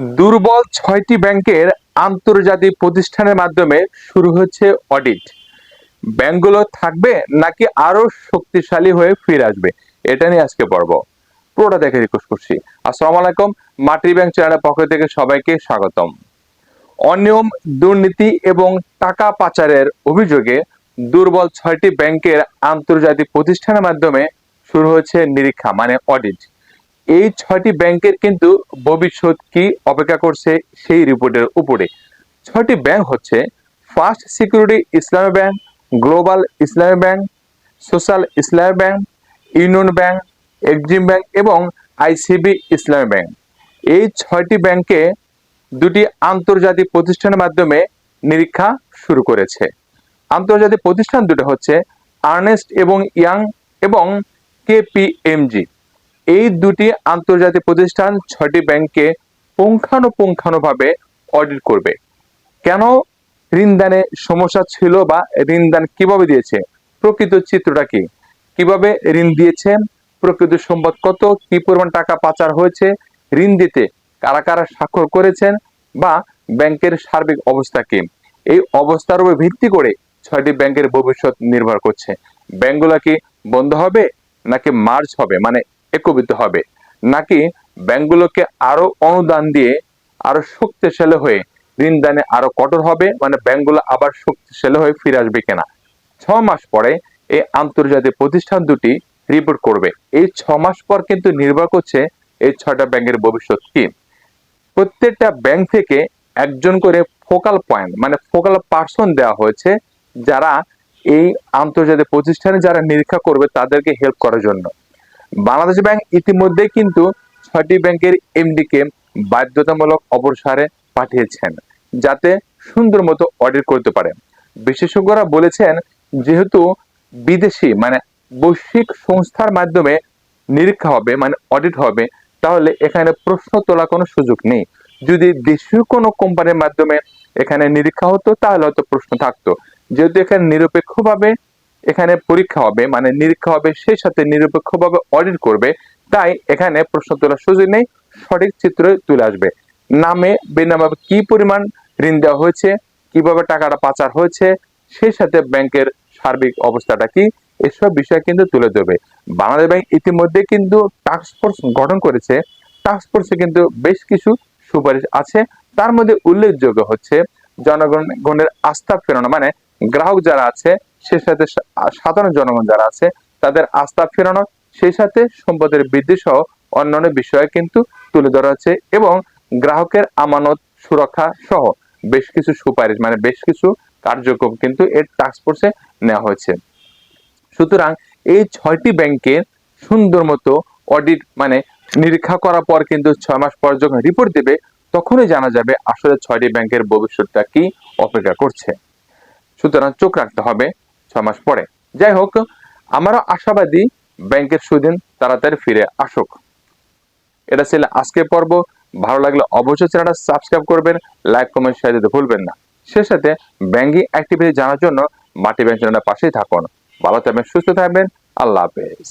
দুর্বল ছয়টি ব্যাংকের আন্তর্জাতিক প্রতিষ্ঠানের মাধ্যমে শুরু হচ্ছে অডিট। ব্যাংকগুলো থাকবে নাকি আরও শক্তিশালী হয়ে ফিরে আসবে? এটা নিয়ে আজকে পর্ব। পুরোটা দেখে রিকোয়েস্ট করছি। আসসালামু আলাইকুম মাটি ব্যাংক চ্যানেলের পক্ষ থেকে সবাইকে স্বাগতম। অনিয়ম, দুর্নীতি এবং টাকা পাচারের অভিযোগে দুর্বল ছয়টি ব্যাংকের আন্তর্জাতিক প্রতিষ্ঠানের মাধ্যমে শুরু হয়েছে নিরীক্ষা মানে অডিট। এই ছয়টি ব্যাংকের কিন্তু ভবিষ্যৎ কি অপেক্ষা করছে সেই রিপোর্টের উপরে। ছয়টি ব্যাংক হচ্ছে first security Islami bank, global Islami bank, social Islami bank, union bank, Exim bank এবং আইসিবি ইসলামী ব্যাংক। এই ছয়টি ব্যাংকে দুটি আন্তর্জাতিক প্রতিষ্ঠানের মাধ্যমে নিরীক্ষা শুরু করেছে। আন্তর্জাতিক প্রতিষ্ঠান দুটো হচ্ছে আর্নেস্ট এবং ইয়াং এবং কেপিএমজি। এই দুটি আন্তর্জাতিক প্রতিষ্ঠান ছয়টি ব্যাংকে পুঙ্খানুপুঙ্খানুভাবে অডিট করবে। কেন ঋণদানে সমস্যা ছিল বা ঋণদান কীভাবে দিয়েছে? প্রকৃত চিত্রটা কি? কীভাবে ঋণ দিয়েছে প্রকৃত সম্পদ কত? কি পরিমাণ টাকা পাচার হয়েছে? ঋণ দিতে কারা কারা স্বাক্ষর করেছেন? বা ব্যাংকের সার্বিক অবস্থা কি? এই অবস্থার উপর ভিত্তি করে ছয়টি ব্যাংকের ভবিষ্যৎ নির্ভর করছে। ব্যাংকগুলো কি বন্ধ হবে? নাকি মার্চ হবে? মানে একবিত হবে। নাকি ব্যাংকগুলোকে আরও অনুদান দিয়ে আরও শক্তিশালী হয়ে ঋণ দানে আরও কঠোর হবে? মানে ব্যাংকগুলো আবার শক্তিশালী হয়ে ফিরে আসবে কিনা? ছ মাস পরে এই আন্তর্জাতিক প্রতিষ্ঠান দুটি রিপোর্ট করবে। এই ছ মাস পর কিন্তু নির্ভর করছে এই ছয়টা ব্যাংকের ভবিষ্যৎ কি। প্রত্যেকটা ব্যাংক থেকে একজন করে ফোকাল পয়েন্ট মানে ফোকাল পার্সন দেওয়া হয়েছে যারা এই আন্তর্জাতিক প্রতিষ্ঠানে যারা নিরীক্ষা করবে তাদেরকে হেল্প করার জন্য। বাংলাদেশ ব্যাংক ইতিমধ্যে কিন্তু ছয়টি ব্যাংকের এমডি কে বাধ্যতামূলক অবসরে পাঠিয়েছেন, যাতে সুন্দর মতো অডিট করতে পারে। বিশেষজ্ঞরা বলেছেন, যেহেতু বিদেশি মানে বৈশ্বিক সংস্থার মাধ্যমে নিরীক্ষা হবে মানে অডিট হবে, তাহলে এখানে প্রশ্ন তোলা কোনো সুযোগ নেই। যদি দেশীয় কোনো কোম্পানির মাধ্যমে এখানে নিরীক্ষা হতো, তাহলে হয়তো প্রশ্ন থাকতো। যেহেতু এখানে নিরপেক্ষভাবে এখানে পরীক্ষা হবে মানে নিরীক্ষা হবে, সেই সাথে নিরপেক্ষভাবে অডিট করবে। তাই এখানে প্রশ্ন তোলার সুযোগ নেই, সঠিক চিত্র তুলে আসবে। নামে, বেনামে কি পরিমাণ ঋণ দেওয়া হয়েছে, কীভাবে টাকাটা পাচার হয়েছে, সেই সাথে ব্যাংকের সার্বিক অবস্থাটা কি, এসব বিষয় কিন্তু তুলে দেবে বাংলাদেশ ব্যাংক ইতিমধ্যে কিন্তু টাস্ক ফোর্স গঠন করেছে। টাস্ক ফোর্সে কিন্তু বেশ কিছু সুপারিশ আছে। তার মধ্যে উল্লেখযোগ্য হচ্ছে, জনগণের আস্থা ফেরানো মানে গ্রাহক যারা আছে সে সাথে সাধারণ জনগণ যারা আছে, তাদের আস্থা ফেরানো, সেই সাথে সম্পদের বৃদ্ধি সহ অন্যান্য বিষয়ে কিন্তু তুলে ধরা হচ্ছে এবং গ্রাহকের আমানত সুরক্ষা সহ বেশ কিছু সুপারিশ মানে বেশ কিছু কার্যক্রম কিন্তু এর টাস্কফোর্সে নেওয়া হয়েছে। সুতরাং এই ছয়টি ব্যাংকে সুন্দর মতো অডিট মানে নিরীক্ষা করার পর কিন্তু ছয় মাস পর যখন রিপোর্ট দেবে, তখনই জানা যাবে আসলে ছয়টি ব্যাংকের ভবিষ্যৎটা কি অপেক্ষা করছে। সুতরাং চোখ রাখতে হবে ছয় মাস পরে। যাই হোক আমারও আশাবাদী ব্যাংকের সুদিন তাড়াতাড়ি ফিরে আসুক। এটা ছিল আজকে পর্ব। ভালো লাগলে অবশ্যই চ্যানেলটা সাবস্ক্রাইব করবেন, লাইক, কমেন্ট শেয়ার দিতে ভুলবেন না। সে সাথে ব্যাংকিং অ্যাক্টিভিটি জানার জন্য মাটি ব্যাংক চ্যানেলের পাশেই থাকুন। ভালো থাকবেন, সুস্থ থাকবেন। আল্লাহ হাফেজ।